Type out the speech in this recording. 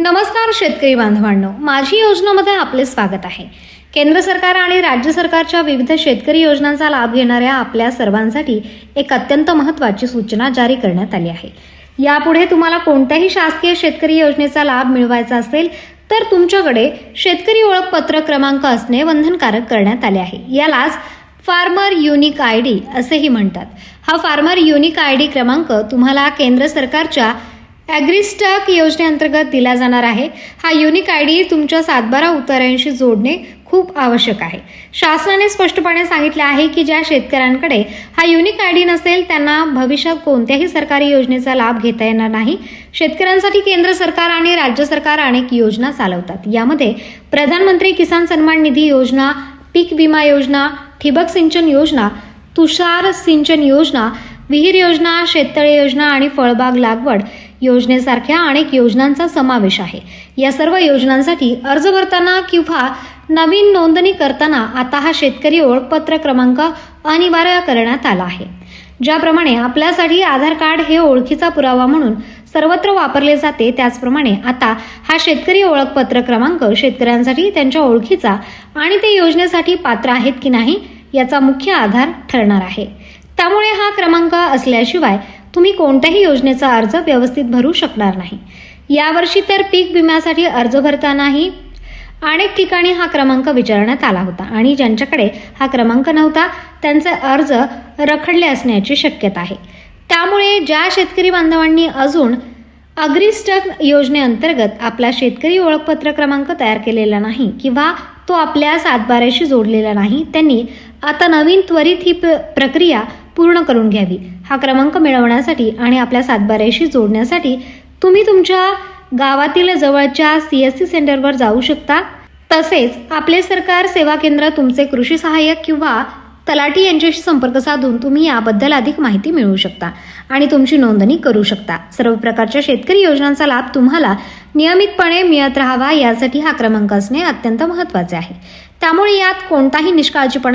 नमस्कार शेतकरी बांधवांनो माझी योजनामध्ये आपले स्वागत आहे. केंद्र सरकार आणि राज्य सरकारच्या विविध शेतकरी योजनांचा लाभ घेणाऱ्या आपल्या सर्वांसाठी एक अत्यंत महत्त्वाची सूचना जारी करण्यात आली आहे. यापुढे तुम्हाला कोणत्याही शासकीय शेतकरी योजनेचा लाभ मिळवायचा असेल तर तुमच्याकडे शेतकरी ओळखपत्र क्रमांक असणे बंधनकारक करण्यात आले आहे. यालाच फार्मर युनिक आय डी असेही म्हणतात. हा फार्मर युनिक आय डी क्रमांक तुम्हाला केंद्र सरकारच्या ॲग्रिस्टक योजनेअंतर्गत दिला जाणार आहे. हा युनिक आय डी तुमच्या सातबारा उतार्यांशी जोडणे खूप आवश्यक आहे. शासनाने स्पष्टपणे सांगितले आहे की ज्या शेतकऱ्यांकडे हा युनिक आय डी नसेल त्यांना भविष्यात कोणत्याही सरकारी योजनेचा लाभ घेता येणार नाही. शेतकऱ्यांसाठी केंद्र सरकार आणि राज्य सरकार अनेक योजना चालवतात. यामध्ये प्रधानमंत्री किसान सन्मान निधी योजना पीक विमा योजना ठिबक सिंचन योजना तुषार सिंचन योजना विहीर योजना शेततळे योजना आणि फळबाग लागवड योजनेसारख्या अनेक योजनांचा समावेश आहे. या सर्व योजनांसाठी अर्ज भरताना किंवा नवीन नोंदणी करताना आता हा शेतकरी ओळखपत्र क्रमांक अनिवार्य करण्यात आला आहे. ज्याप्रमाणे आपल्यासाठी आधार कार्ड हे ओळखीचा पुरावा म्हणून सर्वत्र वापरले जाते त्याचप्रमाणे आता हा शेतकरी ओळखपत्र क्रमांक शेतकऱ्यांसाठी त्यांच्या ओळखीचा आणि ते योजनेसाठी पात्र आहेत की नाही याचा मुख्य आधार ठरणार आहे. त्यामुळे हा क्रमांक असल्याशिवाय तुम्ही कोणत्याही योजनेचा अर्ज व्यवस्थित भरू शकणार नाही. यावर्षी तर पीक विम्यासाठी अर्ज भरतानाही अनेक ठिकाणी हा क्रमांक विचारण्यात आला होता आणि ज्यांच्याकडे हा क्रमांक नव्हता त्यांचे अर्ज रखडले असण्याची शक्यता आहे. त्यामुळे ज्या शेतकरी बांधवांनी अजून अग्रिस्टक योजनेअंतर्गत आपला शेतकरी ओळखपत्र क्रमांक तयार केलेला नाही किंवा तो आपल्या सातबाऱ्याशी जोडलेला नाही त्यांनी आता नवीन त्वरित ही प्रक्रिया पूर्ण करून घ्यावी. हा क्रमांक मिळवण्यासाठी आणि आपल्या सातबाऱ्याशी जोडण्यासाठी तुम्ही तुमच्या गावातील जवळच्या सी एस सी सेंटरवर जाऊ शकता. तसेच आपले सरकार सेवा केंद्र तुमचे कृषी सहाय्यक किंवा तलाठी यांच्याशी संपर्क साधून तुम्ही याबद्दल अधिक माहिती मिळवू शकता आणि तुमची नोंदणी करू शकता. सर्व प्रकारच्या शेतकरी योजनांचा लाभ तुम्हाला नियमितपणे मिळत राहावा यासाठी हा क्रमांक असणे अत्यंत महत्त्वाचे आहे. त्यामुळे यात कोणताही निष्काळजीपणा